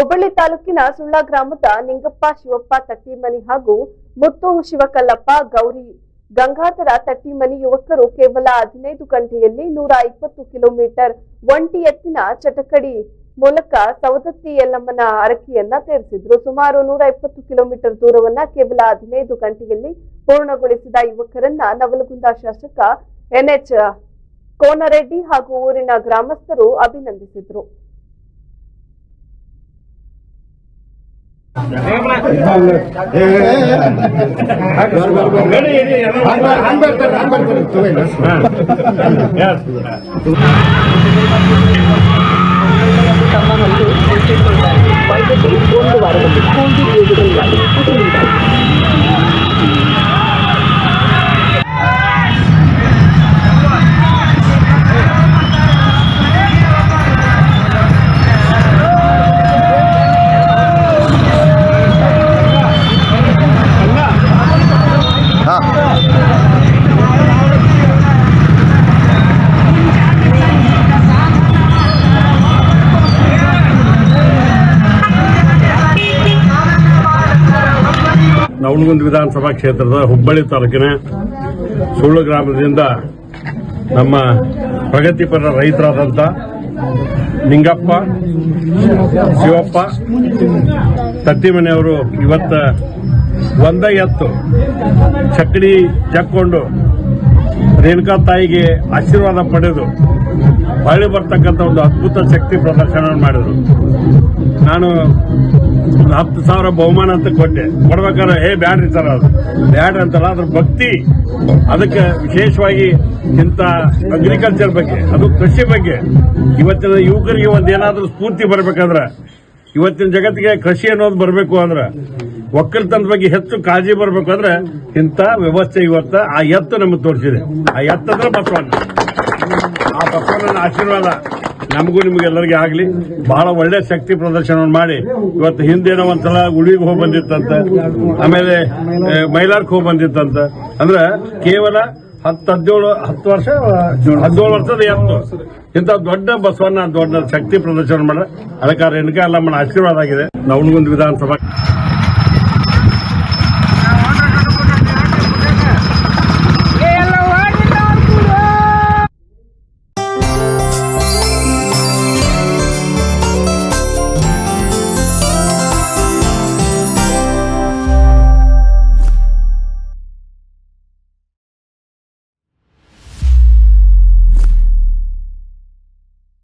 ಹುಬ್ಬಳ್ಳಿ ತಾಲೂಕಿನ ಸುಳ್ಳ ಗ್ರಾಮದ ನಿಂಗಪ್ಪ, ಶಿವಪ್ಪ ತಟ್ಟಿಮನಿ ಹಾಗೂ ಮುತ್ತು ಶಿವಕಲ್ಲಪ್ಪ, ಗೌರಿ ಗಂಗಾಧರ ತಟ್ಟಿಮನಿ ಯುವಕರು ಕೇವಲ ಹದಿನೈದು ಗಂಟೆಯಲ್ಲಿ ನೂರ ಇಪ್ಪತ್ತು ಕಿಲೋಮೀಟರ್ ಒಂಟಿ ಎತ್ತಿನ ಚಟಕಡಿ ಮೂಲಕ ಸವದತ್ತಿ ಯಲ್ಲಮ್ಮನ ಅರಕಿಯನ್ನ ತೇರಿಸಿದ್ರು. ಸುಮಾರು ನೂರ ಇಪ್ಪತ್ತು ಕಿಲೋಮೀಟರ್ ದೂರವನ್ನ ಕೇವಲ ಹದಿನೈದು ಗಂಟೆಯಲ್ಲಿ ಪೂರ್ಣಗೊಳಿಸಿದ ಯುವಕರನ್ನ ನವಲಗುಂದ ಶಾಸಕ ಎನ್ಎಚ್ ಕೋನರೆಡ್ಡಿ ಹಾಗೂ ಊರಿನ ಗ್ರಾಮಸ್ಥರು ಅಭಿನಂದಿಸಿದ್ರು. அன்பர் ನವಲಗುಂದ ವಿಧಾನಸಭಾ ಕ್ಷೇತ್ರದ ಹುಬ್ಬಳ್ಳಿ ತಾಲೂಕಿನ ಸುಳ್ಳು ಗ್ರಾಮದಿಂದ ನಮ್ಮ ಪ್ರಗತಿಪರ ರೈತರಾದಂಥ ನಿಂಗಪ್ಪ, ಶಿವಪ್ಪ ತತ್ತಿಮನೆಯವರು ಇವತ್ತ ಒಂದ ಎತ್ತು ಚಕ್ಕಡಿ ಚಕ್ಕೊಂಡು ರೇಣುಕಾ ತಾಯಿಗೆ ಆಶೀರ್ವಾದ ಪಡೆದು ಹೊಳ್ಳಿ ಬರ್ತಕ್ಕಂಥ ಒಂದು ಅದ್ಭುತ ಶಕ್ತಿ ಪ್ರದರ್ಶನ ಮಾಡಿದರು. ನಾನು ಹತ್ತು ಸಾವಿರ ಬಹುಮಾನ ಅಂತ ಕೊಟ್ಟೆ. ಕೊಡ್ಬೇಕಾದ್ರೆ ಏ ಬ್ಯಾಡ್ರಿ ಸರ್ ಅದು. ಬ್ಯಾಡ್ರಿ ಅಂತಲ್ಲ, ಅದ್ರ ಭಕ್ತಿ ಅದಕ್ಕೆ ವಿಶೇಷವಾಗಿ ಇಂಥ ಅಗ್ರಿಕಲ್ಚರ್ ಬಗ್ಗೆ, ಅದು ಕೃಷಿ ಬಗ್ಗೆ. ಇವತ್ತಿನ ಯುವಕರಿಗೆ ಒಂದೇನಾದ್ರೂ ಸ್ಫೂರ್ತಿ ಬರಬೇಕಂದ್ರೆ, ಇವತ್ತಿನ ಜಗತ್ತಿಗೆ ಕೃಷಿ ಅನ್ನೋದು ಬರಬೇಕು ಅಂದ್ರೆ, ಒಕ್ಕಲ್ತನದ ಬಗ್ಗೆ ಹೆಚ್ಚು ಕಾಳಜಿ ಬರಬೇಕು ಅಂದ್ರೆ, ಇಂಥ ವ್ಯವಸ್ಥೆ ಇವತ್ತ ಆ ಎತ್ತು ನಮಗೆ ತೋರಿಸಿದೆ. ಆ ಎತ್ತಂದ್ರೆ ಬಸವಣ್ಣ ಆ ಬಸವಣ್ಣನ ಆಶೀರ್ವಾದ. ನಮಗೂ ನಿಮಗೆಲ್ಲರಿಗೆ ಆಗಲಿ. ಬಹಳ ಒಳ್ಳೆ ಶಕ್ತಿ ಪ್ರದರ್ಶನವನ್ನು ಮಾಡಿ. ಇವತ್ತು ಹಿಂದೇನೋ ಒಂದ್ಸಲ ಗುಡಿಗೆ ಹೋಗಿ ಬಂದಿತ್ತಂತ. ಆಮೇಲೆ ಮೈಲಾರ್ಕ್ ಹೋಗಿ ಬಂದಿತ್ತಂತ. ಅಂದ್ರೆ ಕೇವಲ ಹತ್ತು ಹದಿನೇಳು ಹತ್ತು ವರ್ಷ, ಹದಿನೇಳು ವರ್ಷದ ಎತ್ತು. ಇಂಥ ದೊಡ್ಡ ಬಸವಣ್ಣ ದೊಡ್ಡ ಶಕ್ತಿ ಪ್ರದರ್ಶನ ಮಾಡ ಅದಕ್ಕೆ ರೇಣುಕಾ ಅಲ್ಲಮ್ಮನ ಆಶೀರ್ವಾದ ಆಗಿದೆ. ನವನಗುಂದ ವಿಧಾನಸಭಾ